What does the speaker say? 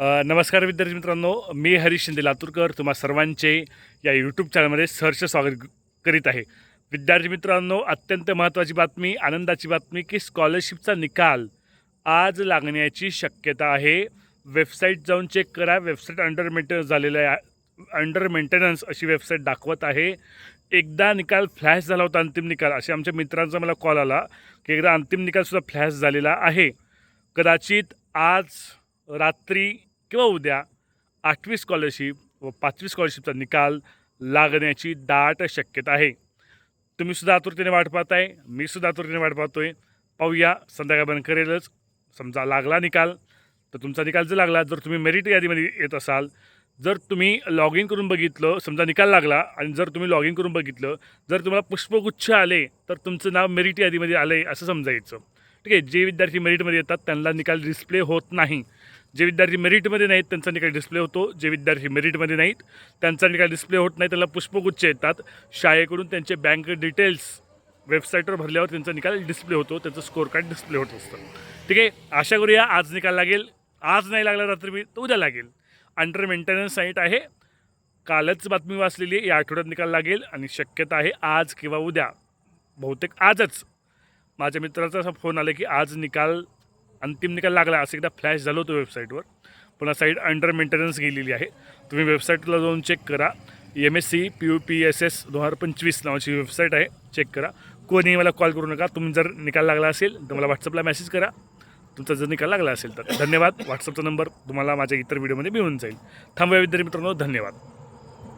नमस्कार विद्यार्थी मित्रांनो मी हरीश शिंदे लातूरकर तुम्हा सर्वांचे या यूट्यूब चॅनलमध्ये सहर्ष स्वागत करीत आहे. विद्यार्थी मित्रांनो अत्यंत महत्त्वाची बातमी आनंदाची बातमी की स्कॉलरशिपचा निकाल आज लागण्याची शक्यता आहे. वेबसाईट जाऊन चेक करा. वेबसाईट अंडर मेंटेनन्स झालेलं आहे. अंडर मेंटेनन्स अशी वेबसाईट दाखवत आहे. एकदा निकाल फ्लॅश झाला होता अंतिम निकाल. असे आमच्या मित्रांचा मला कॉल आला की एकदा अंतिम निकालसुद्धा फ्लॅश झालेला आहे. कदाचित आज रात्री किंवा उद्या आठवी स्कॉलरशिप व पाचवी स्कॉलरशिपचा निकाल लागण्याची दाट शक्यता आहे. तुम्ही सुद्धा आतुरतेने वाट पाहताय मी सुद्धा आतुरतेने वाट पाहतोय. पाहूया संध्याकाळपर्यंत करेलच समजा लागला निकाल तर तुमचा निकाल जर लागला जर तुम्ही मेरिट यादीमध्ये येत असाल जर तुम्ही लॉग इन करून बघितलं समजा निकाल लागला आणि जर तुम्ही लॉग इन करून बघितलं जर तुम्हाला पुष्पगुच्छ आले तर तुमचं नाव मेरिट यादीमध्ये आलं आहे असं समजायचं. ठीक आहे जे विद्यार्थी मेरिटमध्ये येतात त्यांना निकाल डिस्प्ले होत नाही. जे विद्यार्थी मेरिटमध्ये नाहीत त्यांचा निकाल डिस्प्ले होतो. जे विद्यार्थी मेरिटमध्ये नाहीत त्यांचा निकाल डिस्प्ले होत नाही त्याला पुष्पगुच्छ येतात. शाळेकडून त्यांचे बँक डिटेल्स वेबसाईटवर भरल्यावर त्यांचा निकाल डिस्प्ले होतो. त्याचं स्कोअर कार्ड डिस्प्ले होत असतं. ठीक आहे? आशा करूया आज निकाल लागेल. आज नाही लागला रात्री मी तर उद्या लागेल. अंडर मेंटेनन्स साईट आहे. कालच बातमी वाचलेली आहे. या आठवड्यात निकाल लागेल आणि शक्यता आहे आज किंवा उद्या. बहुतेक आजच. माझ्या मित्राचा असा फोन आला की आज निकाल अंतिम निकाल लागला असं एकदा फ्लॅश झालं होतं वेबसाईटवर पण साईट अंडर मेंटेनन्स गेलेली आहे. तुम्ही वेबसाईटला जाऊन चेक करा. M S C P U P S S दोन हजार पंचवीस नावाची वेबसाईट आहे. चेक करा. कोणी मला कॉल करू नका. तुम्ही जर निकाल लागला असेल तर मला व्हॉट्सअपला मेसेज करा. तुमचा जर निकाल लागला असेल तर. धन्यवाद. व्हॉट्सअपचा नंबर तुम्हाला माझ्या इतर व्हिडिओमध्ये मिळून जाईल. थांबूया विद्यार्थी मित्रांनो. धन्यवाद.